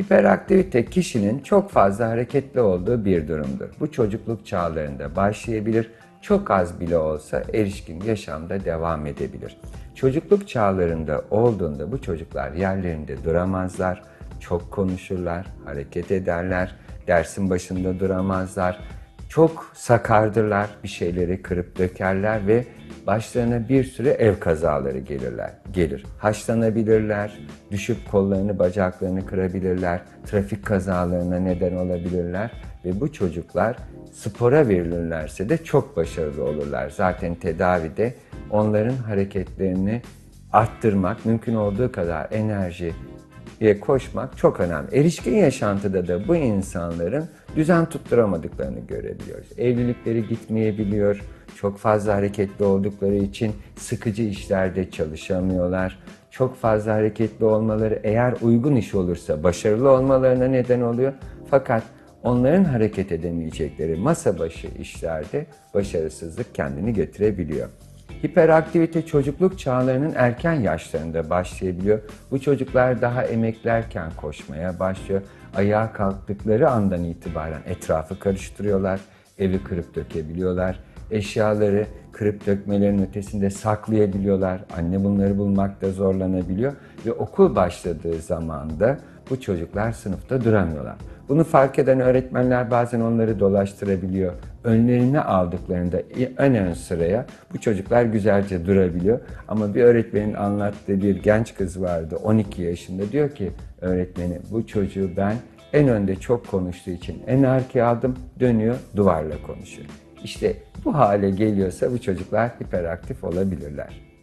Hiperaktivite kişinin çok fazla hareketli olduğu bir durumdur. Bu çocukluk çağlarında başlayabilir, çok az bile olsa erişkin yaşamda devam edebilir. Çocukluk çağlarında olduğunda bu çocuklar yerlerinde duramazlar, çok konuşurlar, hareket ederler, dersin başında duramazlar, çok sakardırlar, bir şeyleri kırıp dökerler ve başlarına bir sürü ev kazaları gelirler, gelir. Haşlanabilirler, düşüp kollarını, bacaklarını kırabilirler, trafik kazalarına neden olabilirler ve bu çocuklar spora verilirlerse de çok başarılı olurlar. Zaten tedavide onların hareketlerini arttırmak, mümkün olduğu kadar enerji diye koşmak çok önemli. Erişkin yaşantıda da bu insanların düzen tutturamadıklarını görebiliyoruz. Evlilikleri gitmeyebiliyor, çok fazla hareketli oldukları için sıkıcı işlerde çalışamıyorlar. Çok fazla hareketli olmaları eğer uygun iş olursa başarılı olmalarına neden oluyor. Fakat onların hareket edemeyecekleri masa başı işlerde başarısızlık kendini getirebiliyor. Hiperaktivite çocukluk çağlarının erken yaşlarında başlayabiliyor. Bu çocuklar daha emeklerken koşmaya başlıyor. Ayağa kalktıkları andan itibaren etrafı karıştırıyorlar, evi kırıp dökebiliyorlar. Eşyaları kırıp dökmelerin ötesinde saklayabiliyorlar. Anne bunları bulmakta zorlanabiliyor ve okul başladığı zaman da bu çocuklar sınıfta duramıyorlar. Bunu fark eden öğretmenler bazen onları dolaştırabiliyor. Önlerine aldıklarında en ön sıraya bu çocuklar güzelce durabiliyor. Ama bir öğretmenin anlattığı bir genç kız vardı 12 yaşında diyor ki öğretmeni bu çocuğu ben en önde çok konuştuğu için en arkaya aldım dönüyor duvarla konuşuyor. İşte bu hale geliyorsa bu çocuklar hiperaktif olabilirler.